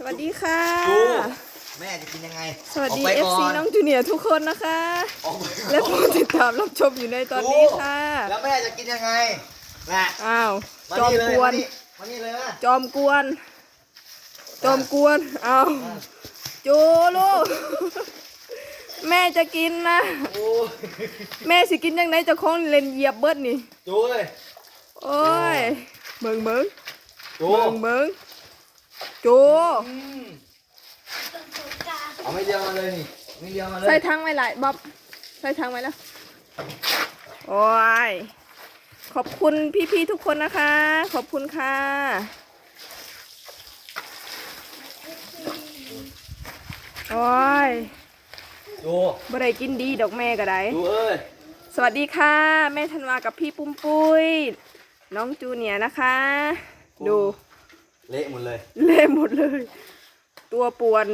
สวัสดีค่ะจูแม่จะกินยังไงสวัสดีออกไปก่ FC น้องจูเนียร์ทุกคนนะคะ ออกไปและผู้ติดตามรับชมอยู่ในตอนนี้ค่ะแล้วแม่จะกินยังไงน่ะอ้าว มาจอมนี่เลยกวมานนี่มานี่เลยนะจอมกวน จอมกวนอ้าวจูลูก แม่จะกินนะ โอ้ยแม่สิกินยังไงเจะคล้าของเล่นเหยียบเบิดนี่จูเลยโอ้ยเบิ่งเบิ่งจูเบิ่งเบิ่ง จูอืมเอาไม่เดียวมาเลยนี่ไม่เดียวมาเลยใส่ทางไว้หลายบ๊อบใส่ทางไว้แล้วโอ้ยขอบคุณพี่ๆทุกคนนะคะ ขอบคุณค่ะโอ้ยจูบ่ได้กินดีดอกแม่ก็ได้จูเอ้ยสวัสดีค่ะ แม่ธันวากับพี่ปุ้มปุ้ย น้องจูเนียร์นะคะ ดู เละหมดเลยเละหมดเลย ตัวป่วน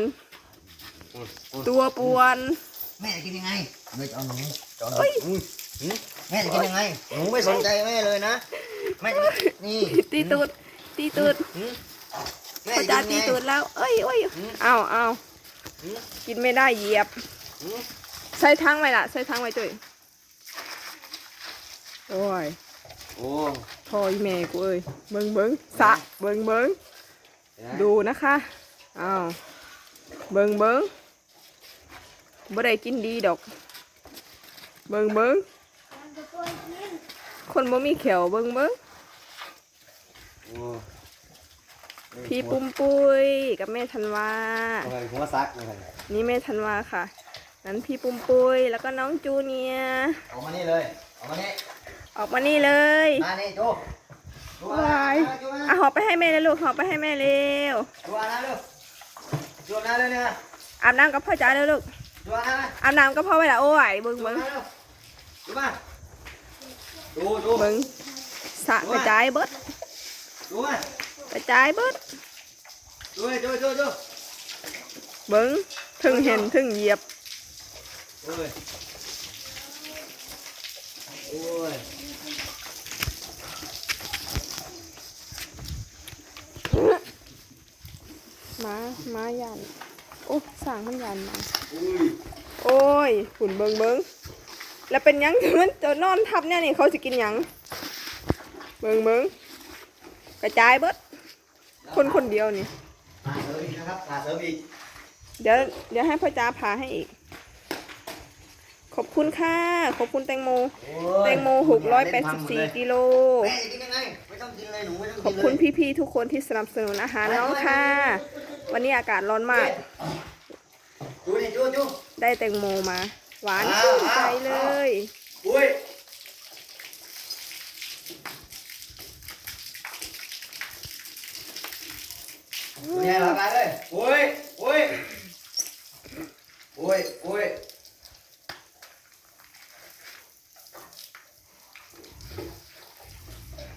อืมอืมตัวป่วน แม่จะกินยังไงแม่จะเอาหนูจะเอาหนูเอ้ยอืมอืมแม่จะกินยังไงหนูไม่สนใจแม่เลยนะแม่จะนี่ตีตูดตีตูดอืมแม่พ่อจะจ๋ากินตียังไง ตูดแล้ว เอ้ยเอ้ยอืมเอาเอาอืม กินไม่ได้เหยียบอืมใส่ทั้งไว้ล่ะ ใส่ทั้งไว้จุ้ยโอ้ย โอ้พออีแม่กูเอ้ยเบิงเบิงสะเบิงเบิงเห็นไหมดูนะคะอ้าวเบิงเบิงบ่ได้กินดีดอก เบิงเบิงคนบ่มีเขียวเบิงเบิงโอ้พี่ปุ้มปุ้ยกับแม่ธันวาทำไมผมว่าซักเลยครับนี่แม่ธันวาค่ะ นั้นพี่ปุ้มปุ้ยแล้วก็น้องจูเนียร์เอามานี่เลย เอามานี่ ออกมานี่เลยมานี่จูจูวายจูอะหอบไปให้แม่เลยลูกหอบไปให้แม่เร็วจูอานะเร็วจูอานะเร็วเนี่ยอาบน้ำกับพ่อจ๋าเลยลูกจูอานะมาอาบน้ำกับพ่อไปละโอ้ยเบิงจูเบิอางนะเร็วจูมาจูจูเบิงสะกระจายเบิดจูมากระจายเบิดจูเลยจูจูจูเบิงถึงเห็นถึงเหยียบโอ้ยโอ้ย ม้าม้ายันโอ้สั่งมันยันมาอุ้ยโอ้ยหุ่นเบิงเบิงแล้วเป็นหยังมันจะนอนทับเนี่ยนี่เขาจะกินหยังเบิงเบิงกระจายเบิดคนคนเดียวนี่ตาเสริมอีกนะครับตาเสริมอีกเดี๋ยวเดี๋ยวให้พ่อจ้าพาให้อีก ขอบคุณค่ะ ขอบคุณแตงโมโอ้ยแตงโมหกร้อยแปดสิบสี่กิโลแม่จะกินยังไงไม่ต้องกินเลยหนูไม่ต้องขอบคุณพี่ๆทุกคนที่สนับสนุนอาหารน้องค่ะ วันนี้อากาศร้อนมากจูนี่จูจูได้แตงโมมา หวานอ้าวชื่นใจเลยอุ้ยดูแย่หลังกันเลยอุ้ยอุ้ยอุ้ยอุ้ย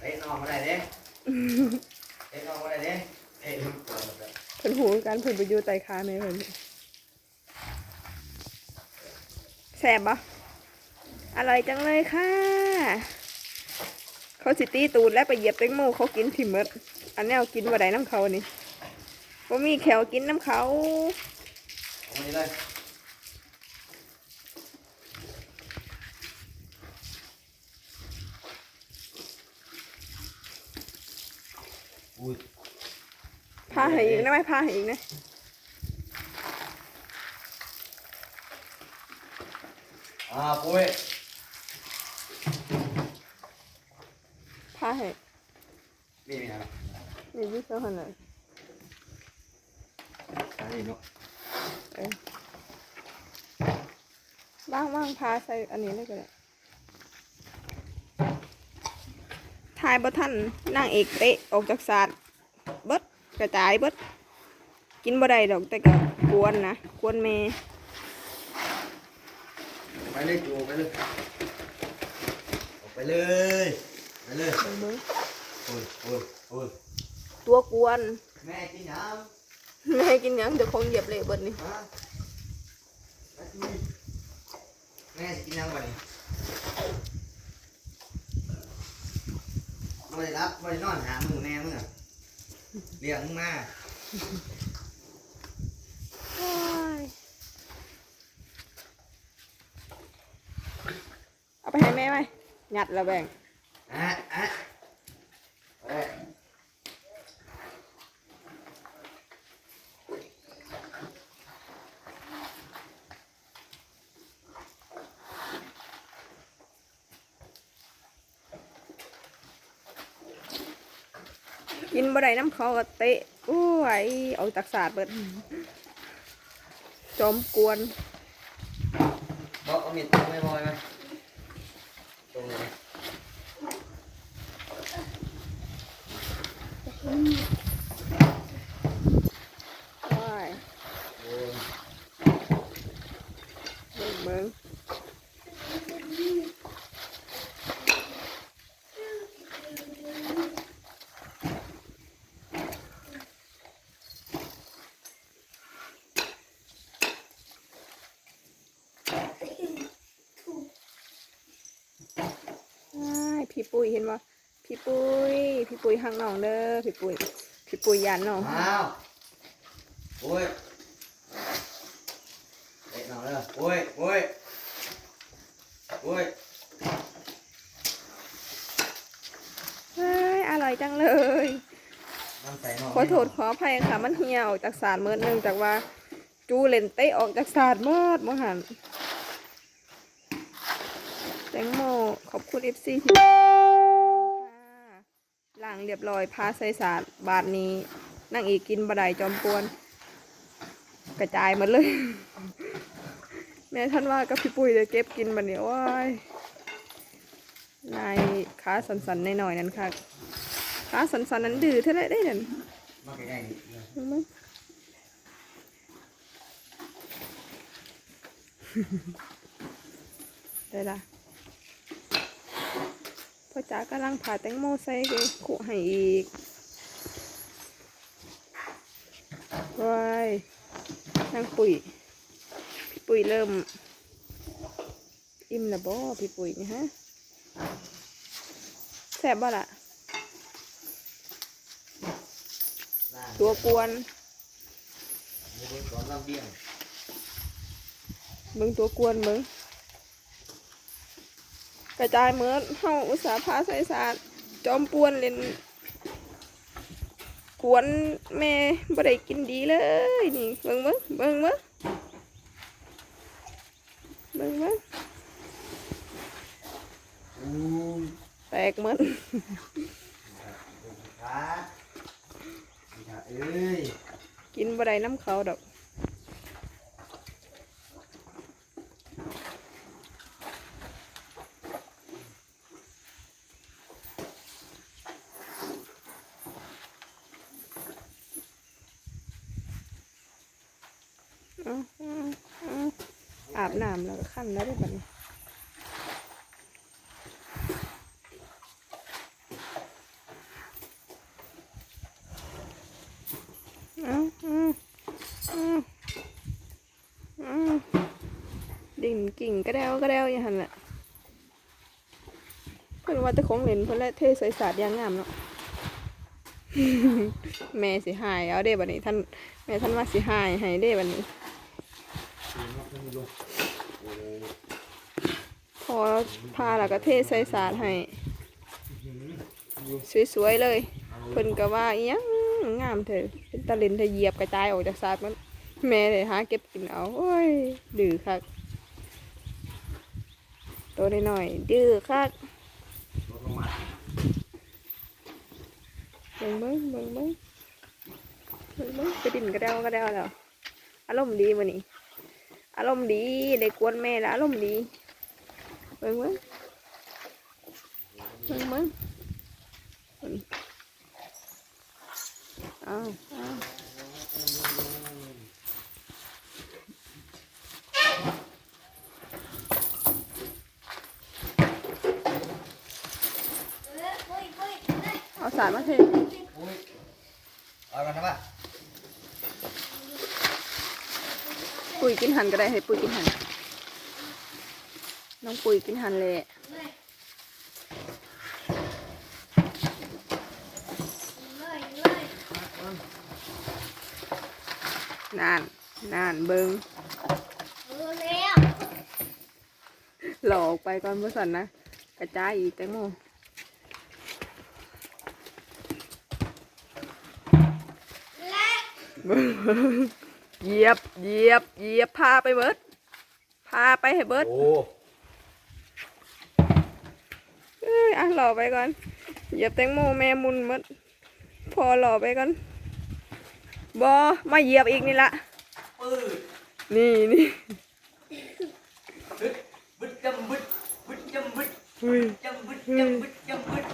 เอ๊ะนอนมาได้เด้เอ๊ะนอนมาได้เด้เอ๊ะลูกปวดหมด เลยเพิ่นหูกันเพิ่นไปอยู่ไตคาไหมเพิ่นแสบปะอร่อยจังเลยค่ะ เขาสิตีตูดและไปเหยียบแตงโมเขากินทิมเมดอันแนวกินว่าไดน้ำเขานี่ว่ามีแขวกินน้ำเขาอามานี่เลย อุ้ยพาให้อีกนะไม่พาให้อีกนะอ่าปุ้ยพาให้นี่มีอะไรนี่ยิ่งเท่าไหร่อันนี้เนาะว่างว่างพาใส่อันนี้เลยก็ได้ทายบ่ท่านนางเอกเตะออกจากศาสตร์เบิด กระจายเบิดกินบ่ได้ดอกแต่ก็กวนนะกวนเมไปเลยจูไปเลยออกไปเลยไปเลยเบิ่งเบิ่งโอ้ยโอ้ยโอ้ยตัวกวนแม่กินน้แม่กินหยังเดี๋ยวคงเหยียบเลยเบิดนี่ำฮะไปสิแม่จะกินยังบ่นี่ไม่ได้รับไม่ได้นอนหามึงแม่มึงอะ เลี้ยงมาเอาไปให้แม่ไหมหยัดละแบ่งอะอะ บ่ได้น้ำเขาก็เตะโอ้ยเอาจากศาสตร์เบิดจอมกวนบอกเอามีดตรงไม่พอยไหมตรงไหนว้ายโอ้ยเบิ่งเบิ่ง ปุ้ยเห็นว่าพี่ปุ้ย พี่ปุ้ยหักน้องเด้อพี่ปุ้ยพี่ปุ้ยยานน้องอ้าวโอ้ยเด็กหน่อยเลยโอ้ยโอ้ยโอ้ยเฮ้ยอร่อยจังเลยน้ำใส่หน่อยขอโทษขออภัยค่ะมันเหี่ยวออกจากสารเมื่อนึงจากว่าจูเลนเตะออกจากสารเมื่อมื่อหันแตงโมขอบคุณเอฟซีที่ค่ะ ล้างเรียบร้อยพาใส่สารบาทนี้ นั่งอีกกินบะไดจอมปวน กระจายหมดเลย แม่ท่านว่ากับพี่ปุ้ยจะเก็บกินบันนี้ว้ายนายขาสันๆหน่อยๆนั่นค่ะขาสันๆนั้นดื้อเท่าไรได้นั่นมาใกล้ๆนี่มึงมึงได้ละ พ่อจ๋ากำลังผ่าแตงโมใส่เลยขุให้อีกว้ายนางปุ๋ยพี่ปุ๋ยเริ่ม อิ่มแล้วบ่พี่ปุ๋ยนี่ฮะแซ่บบ่ล่ะล่างตัวกวนมือก่อนลำเบี้ยงมึงตัวกวนมึง กระจายเหมือนเฮาอุตสาห์พาใส่สารจอมปวนเล่นกวนแม่บ่ได้กินดีเลยนี่เบิ่งเบิ่งเบิ่งเบิ่งเบิ่งเบิ่งอู้ยแตกหมดครับเอ้ยกินบ่ได้น้ำเขาดอก อาบน้ำแล้วก็ขั้นแล้วได้บันี้เอาเอาเอาเอาดิ่งกิ่งกระเดวกระเดวอย่างหันแหละเพิ่อนว่าแต่ของเล่นเพิ่อนและเทใส่สาดอยางงามเนาะแม่สิหายเอาเด้บัดนี้ท่านแม่ท่านว่าสิหายให้เด้บัดนี้ พอพาแล้วก็เทใส่สาดให้สวยๆเลยเพิ่นก็ว่าอิหยังงามเถอะเป็นตะลินเธอเหยียบกระจายออกจากสาดมันแม่เลยหาเก็บกินเอาโอ้ยดื้อคักตัวน้อยๆดื้อคักลดลงมาเบิ่งเบิ่งเบิ่งเบิ่งเบิ่งเบิ่งไปดินกระเดวกระเดวแล้วอารมณ์ดีวันนี้ อารมณ์ดีได้กวนแม่แล้วอารมณ์ดีเบิ่งเบิ่งเบิ่งเบิ่งเอาเอาเอาสารมาเทอุ้ยเอากันนะป่ะ ปุ๋ยกินหันก็ได้ให้ปุ๋ยกินหัน น้องปุ๋ยกินหันเลยนานนานเบิงหลอกไปก่อนเมื่อสันนะ กระจายอีกแตงโมเหยียบเหยียบเหยียบพาไปเบิดพาไปให้เบิดโอ้เอ้ยอะรอไปก่อนเหยียบแตงโมแม่มุนหมดพอรอไปก่อนบอมาเหยียบอีกนี่ละปืดนี่นี่บึดบึดจำบึดบึดจำบึดอุ้ยจำบึดจำบึดจำบึด